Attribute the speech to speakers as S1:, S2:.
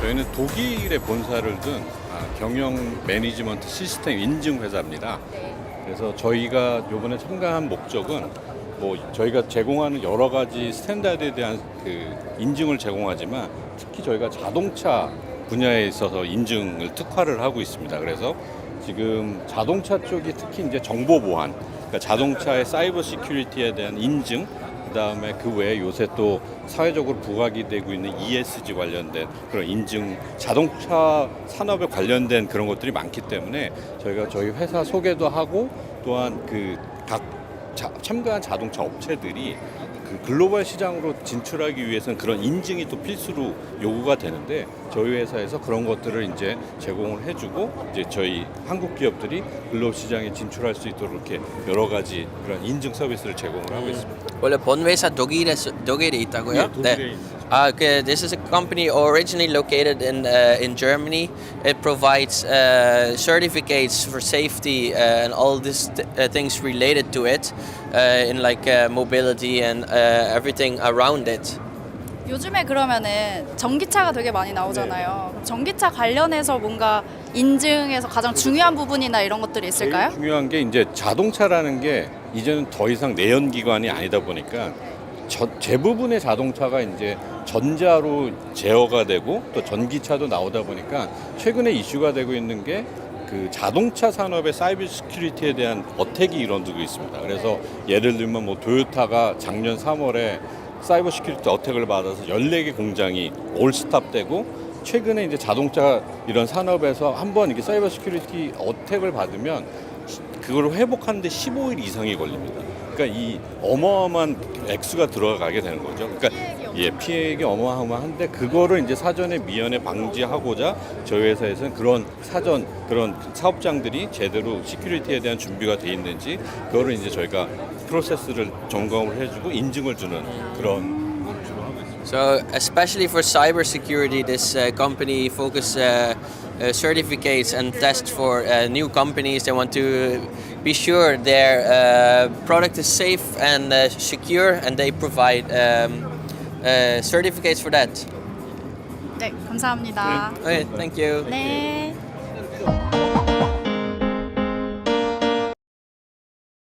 S1: 저희는 독일에 본사를 둔 아, 경영 매니지먼트 시스템 인증 회사입니다. 그래서 저희가 이번에 참가한 목적은 뭐 저희가 제공하는 여러 가지 스탠다드에 대한 그 인증을 제공하지만 특히 저희가 자동차 분야에 있어서 인증을 특화를 하고 있습니다. 그래서 지금 자동차 쪽이 특히 이제 정보 보안, 그러니까 자동차의 사이버 시큐리티에 대한 인증, 그다음에 그 외에 요새 또 사회적으로 부각이 되고 있는 ESG 관련된 그런 인증, 자동차 산업에 관련된 그런 것들이 많기 때문에 저희가 저희 회사 소개도 하고 또한 그 각 참가한 자동차 업체들이 그 글로벌 시장으로 진출하기 위해서는 그런 인증이 또 필수로 요구가 되는데 저희 회사에서 그런 것들을 이제 제공을 해주고 이제 저희 한국 기업들이 글로벌 시장에 진출할 수 있도록 이렇게 여러 가지 그런 인증 서비스를 제공을 하고 있습니다.
S2: 원래 본 회사 독일에 독일에 있다고요?
S1: 네, 독일에 있습니 다.
S2: 아, okay. This is a company originally located in uh, in Germany. It provides uh, certificates for safety uh, and all these th- uh, things related to it, uh, in like uh, mobility and uh, everything around it.
S3: 요즘에 그러면은 전기차가 되게 많이 나오잖아요. 그럼 전기차 관련해서 뭔가 인증에서 가장 중요한 부분이나 이런 것들이 있을까요?
S1: 제일 중요한 게 이제 자동차라는 게 이제는 더 이상 내연 기관이 아니다 보니까 저, 대부분의 자동차가 이제 전자로 제어가 되고 또 전기차도 나오다 보니까 최근에 이슈가 되고 있는 게 그 자동차 산업의 사이버 시큐리티에 대한 어택이 일어나고 있습니다. 그래서 예를 들면 뭐 도요타가 작년 3월에 사이버 시큐리티 어택을 받아서 14개 공장이 올스탑되고 최근에 이제 자동차 이런 산업에서 한번 이게 사이버 시큐리티 어택을 받으면 그걸 회복하는데 15일 이상이 걸립니다. 그러니까 이 어마어마한 액수가 들어가게 되는 거죠. 그러니까 예, 피해액이 어마어마한데 그거를 이제 사전에 미연에 방지하고자 저희 회사에서는 그런 사전 그런 사업장들이 제대로 시큐리티에 대한 준비가 돼 있는지 그거를 이제 저희가 프로세스를 점검을 해주고 인증을 주는 그런.
S2: So, especially for cybersecurity, this uh, company focus uh, uh, certificates and tests for uh, new companies. They want to be sure their uh, product is safe and uh, secure, and they provide um, uh, certificates for that.
S3: 네, 감사합니다.
S2: Okay, thank you.
S3: 네.